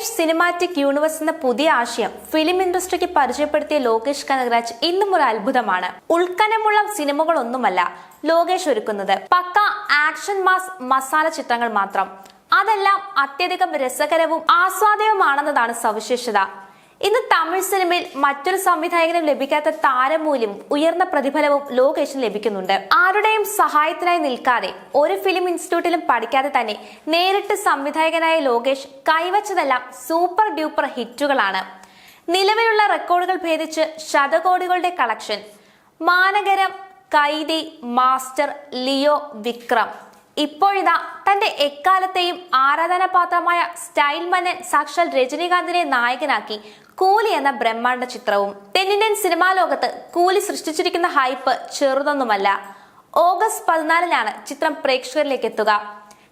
Lokesh cinematic universe എന്ന പുതിയ ആശയം ഫിലിം ഇൻഡസ്ട്രിക്ക് പരിചയപ്പെടുത്തിയ ലോകേഷ് കനകരാജ് ഇന്നും ഒരു അത്ഭുതമാണ്. ഉൾക്കനമുള്ള സിനിമകളൊന്നുമല്ല ലോകേഷ് ഒരുക്കുന്നത്. പക്ക ആക്ഷൻ മാസ് മസാല ചിത്രങ്ങൾ മാത്രം. അതെല്ലാം അത്യധികം രസകരവും ആസ്വാദ്യവുമാണെന്നതാണ് സവിശേഷത. ഇന്ന് തമിഴ് സിനിമയിൽ മറ്റൊരു സംവിധായകനും ലഭിക്കാത്ത താരമൂല്യം ഉയർന്ന പ്രതിഫലവും ലോകേഷിന് ലഭിക്കുന്നുണ്ട്. ആരുടെയും സഹായത്തിനായി നിൽക്കാതെ ഒരു ഫിലിം ഇൻസ്റ്റിറ്റ്യൂട്ടിലും പഠിക്കാതെ തന്നെ നേരിട്ട് സംവിധായകനായ ലോകേഷ് കൈവച്ചതെല്ലാം സൂപ്പർ ഡ്യൂപ്പർ ഹിറ്റുകളാണ്. നിലവിലുള്ള റെക്കോർഡുകൾ ഭേദിച്ച് ശതകോടികളുടെ collection Maanagaram Kaithi Master Leo Vikram. ഇപ്പോഴിതാ തന്റെ എക്കാലത്തെയും ആരാധനാപാത്രമായ സ്റ്റൈൽ മന്നൻ സാക്ഷാൽ രജനീകാന്തിനെ നായകനാക്കി കൂലി എന്ന ബ്രഹ്മാണ്ഡ ചിത്രവും. തെന്നിന്ത്യൻ സിനിമാ ലോകത്ത് കൂലി സൃഷ്ടിച്ചിരിക്കുന്ന ഹൈപ്പ് ചെറുതൊന്നുമല്ല. ഓഗസ്റ്റ് പതിനാലിനാണ് ചിത്രം പ്രേക്ഷകരിലേക്ക് എത്തുക.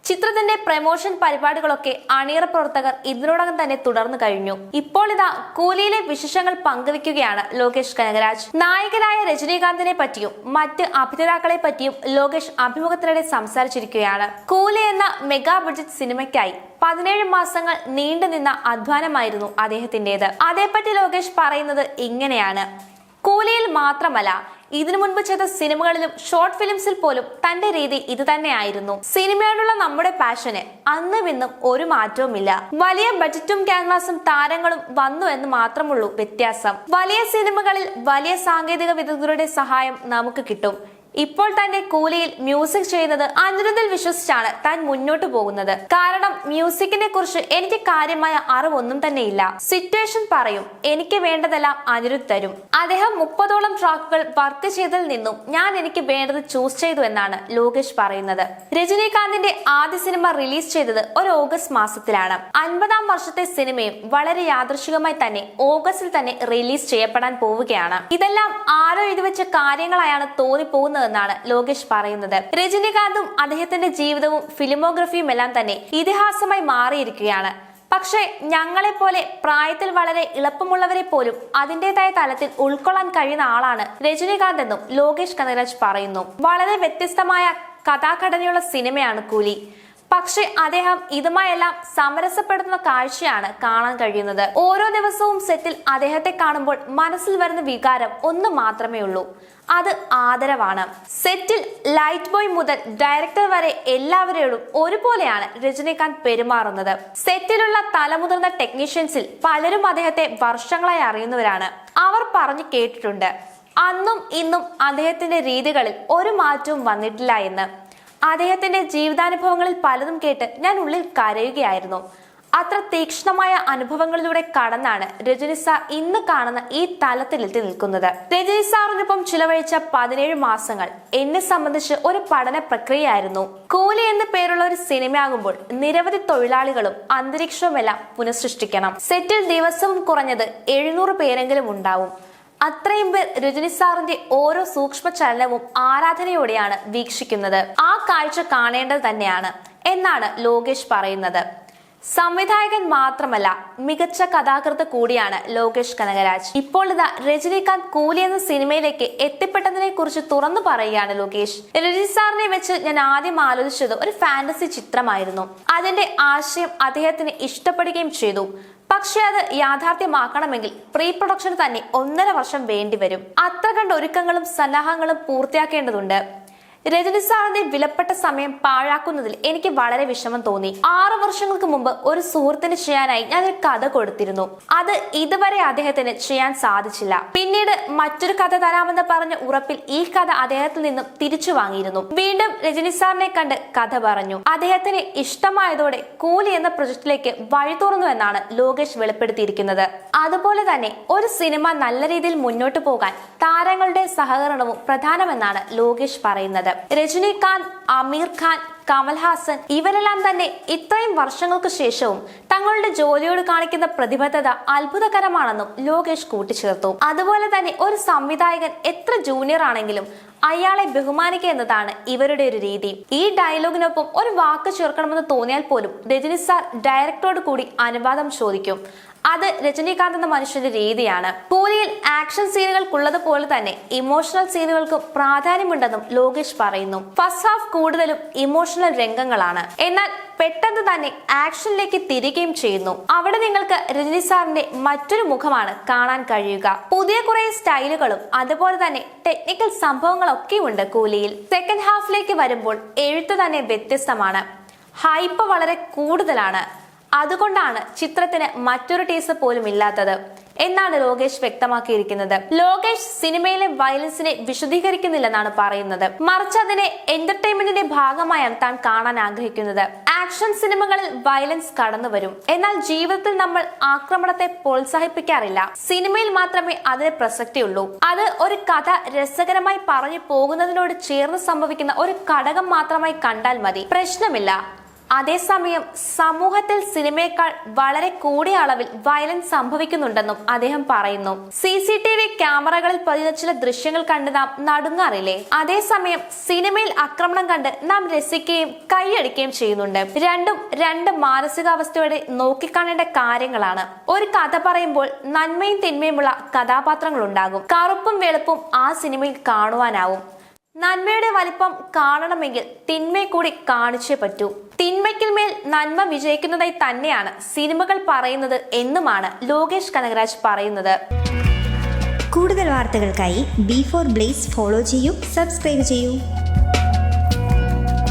ചിത്രത്തിന്റെ പ്രമോഷൻ പരിപാടികളൊക്കെ അണിയറ പ്രവർത്തകർ ഇതിനോടകം തന്നെ തുടർന്നു കഴിഞ്ഞു. ഇപ്പോൾ ഇതാ കൂലിയിലെ വിശേഷങ്ങൾ പങ്കുവെക്കുകയാണ് ലോകേഷ് കനകരാജ്. നായകനായ രജനീകാന്തിനെ പറ്റിയും മറ്റ് അഭിനേതാക്കളെ പറ്റിയും ലോകേഷ് അഭിമുഖത്തിനിടെ സംസാരിച്ചിരിക്കുകയാണ്. കൂലി എന്ന മെഗാ ബഡ്ജറ്റ് സിനിമയ്ക്കായി പതിനേഴ് മാസങ്ങൾ നീണ്ടുനിന്ന അധ്വാനമായിരുന്നു അദ്ദേഹത്തിന്റേത് അതേപ്പറ്റി ലോകേഷ് പറയുന്നത് ഇങ്ങനെയാണ്. കൂലിയിൽ മാത്രമല്ല ഇതിനു മുൻപ് ചെയ്ത സിനിമകളിലും ഷോർട്ട് ഫിലിംസിൽ പോലും തന്റെ രീതി ഇത് തന്നെയായിരുന്നു. സിനിമയോടുള്ള നമ്മുടെ പാഷന് അന്നും ഇന്നും ഒരു മാറ്റവുമില്ല. വലിയ ബജറ്റും ക്യാൻവാസും താരങ്ങളും വന്നു എന്ന് മാത്രമുള്ളൂ വ്യത്യാസം. വലിയ സിനിമകളിൽ വലിയ സാങ്കേതിക വിദഗ്ധരുടെ സഹായം നമുക്ക് കിട്ടും. ഇപ്പോൾ തന്റെ കൂലിയിൽ മ്യൂസിക് ചെയ്യുന്നത് അനിരുദ്ധിൽ വിശ്വസിച്ചാണ് താൻ മുന്നോട്ട് പോകുന്നത്. കാരണം മ്യൂസിക്കിനെ കുറിച്ച് എനിക്ക് കാര്യമായ അറിവൊന്നും തന്നെ ഇല്ല സിറ്റുവേഷൻ പറയും എനിക്ക് വേണ്ടതെല്ലാം അനിരുദ്ധ് തരും. അദ്ദേഹം മുപ്പതോളം ട്രാക്കുകൾ വർക്ക് ചെയ്തതിൽ നിന്നും ഞാൻ എനിക്ക് വേണ്ടത് ചൂസ് ചെയ്തു എന്നാണ് ലോകേഷ് പറയുന്നത്. രജനീകാന്തിന്റെ ആദ്യ സിനിമ റിലീസ് ചെയ്തത് ഒരു ഓഗസ്റ്റ് മാസത്തിലാണ്. അൻപതാം വർഷത്തെ സിനിമയും വളരെ യാദൃശികമായി തന്നെ ഓഗസ്റ്റിൽ തന്നെ റിലീസ് ചെയ്യപ്പെടാൻ പോവുകയാണ്. ഇതെല്ലാം ആരോ എഴുതിവെച്ച കാര്യങ്ങളായാണ് തോന്നിപ്പോകുന്നതെന്നാണ് ലോകേഷ് പറയുന്നത്. രജനീകാന്തും അദ്ദേഹത്തിന്റെ ജീവിതവും ഫിലിമോഗ്രഫിയും എല്ലാം തന്നെ ഇതിഹാസമായി മാറിയിരിക്കുകയാണ്. പക്ഷേ ഞങ്ങളെപ്പോലെ പ്രായത്തിൽ വളരെ എളുപ്പമുള്ളവരെ പോലും അതിന്റെതായ തലത്തിൽ ഉൾക്കൊള്ളാൻ കഴിയുന്ന ആളാണ് രജനീകാന്ത് എന്നും ലോകേഷ് കനകരാജ് പറയുന്നു. വളരെ വ്യത്യസ്തമായ കഥാഘടനയുള്ള സിനിമയാണ് കൂലി. പക്ഷെ അദ്ദേഹം ഇതുമായെല്ലാം സമരസപ്പെടുത്തുന്ന കാഴ്ചയാണ് കാണാൻ കഴിയുന്നത്. ഓരോ ദിവസവും സെറ്റിൽ അദ്ദേഹത്തെ കാണുമ്പോൾ മനസ്സിൽ വരുന്ന വികാരം ഒന്ന് മാത്രമേ ഉള്ളൂ അത് ആദരവാണ്. സെറ്റിൽ ലൈറ്റ് ബോയ് മുതൽ ഡയറക്ടർ വരെ എല്ലാവരോടും ഒരുപോലെയാണ് രജനീകാന്ത് പെരുമാറുന്നത്. സെറ്റിലുള്ള തലമുതിർന്ന ടെക്നീഷ്യൻസിൽ പലരും അദ്ദേഹത്തെ വർഷങ്ങളായി അറിയുന്നവരാണ്. അവർ പറഞ്ഞു കേട്ടിട്ടുണ്ട് അന്നും ഇന്നും അദ്ദേഹത്തിന്റെ രീതികളിൽ ഒരു മാറ്റവും വന്നിട്ടില്ല എന്ന്. അദ്ദേഹത്തിന്റെ ജീവിതാനുഭവങ്ങളിൽ പലതും കേട്ട് ഞാൻ ഉള്ളിൽ കരയുകയായിരുന്നു. അത്ര തീക്ഷ്ണമായ അനുഭവങ്ങളിലൂടെ കടന്നാണ് രജനി സാർ ഇന്ന് കാണുന്ന ഈ തലത്തിലെത്തി നിൽക്കുന്നത്. രജനി സാറിനൊപ്പം ചിലവഴിച്ച പതിനേഴ് മാസങ്ങൾ എന്നെ സംബന്ധിച്ച് ഒരു പഠന പ്രക്രിയയായിരുന്നു. കൂലി എന്ന പേരുള്ള ഒരു സിനിമയാകുമ്പോൾ നിരവധി തൊഴിലാളികളും അന്തരീക്ഷവുമെല്ലാം പുനഃസൃഷ്ടിക്കണം. സെറ്റിൽ ദിവസവും കുറഞ്ഞത് എഴുന്നൂറ് പേരെങ്കിലും ഉണ്ടാവും. അത്രയും പേർ രജനി സാറിന്റെ ഓരോ സൂക്ഷ്മ ചലനവും ആരാധനയോടെയാണ് വീക്ഷിക്കുന്നത്. ആ കാഴ്ച കാണേണ്ടത് തന്നെയാണ് എന്നാണ് ലോകേഷ് പറയുന്നത്. സംവിധായകൻ മാത്രമല്ല മികച്ച കഥാകൃത്ത് കൂടിയാണ് ലോകേഷ് കനകരാജ്. ഇപ്പോൾ ഇതാ രജനീകാന്ത് കൂലി എന്ന സിനിമയിലേക്ക് എത്തിപ്പെട്ടതിനെ കുറിച്ച് തുറന്നു പറയുകയാണ് ലോകേഷ്. രജനി സാറിനെ വെച്ച് ഞാൻ ആദ്യം ആലോചിച്ചത് ഒരു ഫാന്റസി ചിത്രമായിരുന്നു. അതിന്റെ ആശയം അദ്ദേഹത്തിന് ഇഷ്ടപ്പെടുകയും ചെയ്തു. പക്ഷെ അത് യാഥാർത്ഥ്യമാക്കണമെങ്കിൽ പ്രീ പ്രൊഡക്ഷൻ തന്നെ ഒന്നര വർഷം വേണ്ടിവരും. അത്ര കണ്ട് ഒരുക്കങ്ങളും സന്നാഹങ്ങളും പൂർത്തിയാക്കേണ്ടതുണ്ട്. രജനി സാറിന്റെ വിലപ്പെട്ട സമയം പാഴാക്കുന്നതിൽ എനിക്ക് വളരെ വിഷമം തോന്നി. ആറു വർഷങ്ങൾക്ക് മുമ്പ് ഒരു സുഹൃത്തിന് ചെയ്യാനായി ഞാൻ ഒരു കഥ കൊടുത്തിരുന്നു. അത് ഇതുവരെ അദ്ദേഹത്തിന് ചെയ്യാൻ സാധിച്ചില്ല. പിന്നീട് മറ്റൊരു കഥ തരാമെന്ന് പറഞ്ഞ ഉറപ്പിൽ ഈ കഥ അദ്ദേഹത്തിൽ നിന്നും തിരിച്ചു വാങ്ങിയിരുന്നു. വീണ്ടും രജനി സാറിനെ കണ്ട് കഥ പറഞ്ഞു. അദ്ദേഹത്തിന് ഇഷ്ടമായതോടെ കൂലി എന്ന പ്രൊജക്ടിലേക്ക് വഴി തുറന്നു എന്നാണ് ലോകേഷ് വെളിപ്പെടുത്തിയിരിക്കുന്നത്. അതുപോലെ തന്നെ ഒരു സിനിമ നല്ല രീതിയിൽ മുന്നോട്ട് പോകാൻ താരങ്ങളുടെ സഹകരണവും പ്രധാനമെന്നാണ് ലോകേഷ് പറയുന്നത്. രജനീകാന്ത് അമീർ ഖാൻ കമൽഹാസൻ ഇവരെല്ലാം തന്നെ ഇത്രയും വർഷങ്ങൾക്ക് ശേഷവും തങ്ങളുടെ ജോലിയോട് കാണിക്കുന്ന പ്രതിബദ്ധത അത്ഭുതകരമാണെന്നും ലോകേഷ് കൂട്ടിച്ചേർത്തു. അതുപോലെ തന്നെ ഒരു സംവിധായകൻ എത്ര ജൂനിയർ ആണെങ്കിലും അയാളെ ബഹുമാനിക്കുക എന്നതാണ് ഇവരുടെ ഒരു രീതി. ഈ ഡയലോഗിനൊപ്പം ഒരു വാക്ക് ചേർക്കണമെന്ന് തോന്നിയാൽ പോലും രജനി സാർ ഡയറക്ടറോട് കൂടി അനുവാദം ചോദിക്കും. അത് രജനീകാന്ത് എന്ന മനുഷ്യന്റെ രീതിയാണ്. കൂലിയിൽ ആക്ഷൻ സീനുകൾക്കുള്ളതുപോലെ തന്നെ ഇമോഷണൽ സീനുകൾക്കും പ്രാധാന്യമുണ്ടെന്നും ലോകേഷ് പറയുന്നു. ഫസ്റ്റ് ഹാഫ് കൂടുതലും ഇമോഷണൽ രംഗങ്ങളാണ്. എന്നാൽ പെട്ടെന്ന് തന്നെ ആക്ഷനിലേക്ക് തിരികെയും ചെയ്യുന്നു. അവിടെ നിങ്ങൾക്ക് രജനി സാറിന്റെ മറ്റൊരു മുഖമാണ് കാണാൻ കഴിയുക. പുതിയ കുറെ സ്റ്റൈലുകളും അതുപോലെ തന്നെ ടെക്നിക്കൽ സംഭവങ്ങളൊക്കെ ഉണ്ട് കൂലിയിൽ. സെക്കൻഡ് ഹാഫിലേക്ക് വരുമ്പോൾ എഴുത്ത് തന്നെ വ്യത്യസ്തമാണ്. ഹൈപ്പ് വളരെ കൂടുതലാണ്. അതുകൊണ്ടാണ് ചിത്രത്തിന് മറ്റൊരു ടീസർ പോലും ഇല്ലാത്തത് എന്നാണ് ലോകേഷ് വ്യക്തമാക്കിയിരിക്കുന്നത്. ലോകേഷ് സിനിമയിലെ വയലൻസിനെ വിശദീകരിക്കുന്നില്ലെന്നാണ് പറയുന്നത്. മറിച്ച് അതിനെ എന്റർടൈൻമെന്റിന്റെ ഭാഗമായാണ് താൻ കാണാൻ ആഗ്രഹിക്കുന്നത്. ആക്ഷൻ സിനിമകളിൽ വയലൻസ് കടന്നു വരും. എന്നാൽ ജീവിതത്തിൽ നമ്മൾ ആക്രമണത്തെ പ്രോത്സാഹിപ്പിക്കാറില്ല. സിനിമയിൽ മാത്രമേ അതിന് പ്രസക്തിയുള്ളൂ. അത് ഒരു കഥ രസകരമായി പറഞ്ഞു പോകുന്നതിനോട് ചേർന്ന് സംഭവിക്കുന്ന ഒരു ഘടകം മാത്രമായി കണ്ടാൽ മതി. പ്രശ്നമില്ല. അതേസമയം സമൂഹത്തിൽ സിനിമയേക്കാൾ വളരെ കൂടിയ അളവിൽ വയലൻസ് സംഭവിക്കുന്നുണ്ടെന്നും അദ്ദേഹം പറയുന്നു. സി സി ടി വി ക്യാമറകളിൽ പതിഞ്ഞ ചില ദൃശ്യങ്ങൾ കണ്ട് നാം നടുങ്ങാറില്ലേ? അതേസമയം സിനിമയിൽ ആക്രമണം കണ്ട് നാം രസിക്കുകയും കൈയടിക്കുകയും ചെയ്യുന്നുണ്ട്. രണ്ടും രണ്ട് മാനസികാവസ്ഥയോടെ നോക്കിക്കാണേണ്ട കാര്യങ്ങളാണ്. ഒരു കഥ പറയുമ്പോൾ നന്മയും തിന്മയുമുള്ള കഥാപാത്രങ്ങൾ ഉണ്ടാകും. കറുപ്പും വെളുപ്പും ആ സിനിമയിൽ കാണുവാനാവും. നന്മയുടെ വലിപ്പം കാണണമെങ്കിൽ തിന്മയെ കൂടി കാണിച്ചേ പറ്റൂ. തിന്മയ്ക്കിൽ മേൽ നന്മ വിജയിക്കുന്നതായി തന്നെയാണ് സിനിമകൾ പറയുന്നത് എന്നുമാണ് ലോകേഷ് കനകരാജ് പറയുന്നത്. കൂടുതൽ വാർത്തകൾക്കായി ബി ഫോർ ബ്ലേസ് ഫോളോ ചെയ്യൂ സബ്സ്ക്രൈബ് ചെയ്യൂ.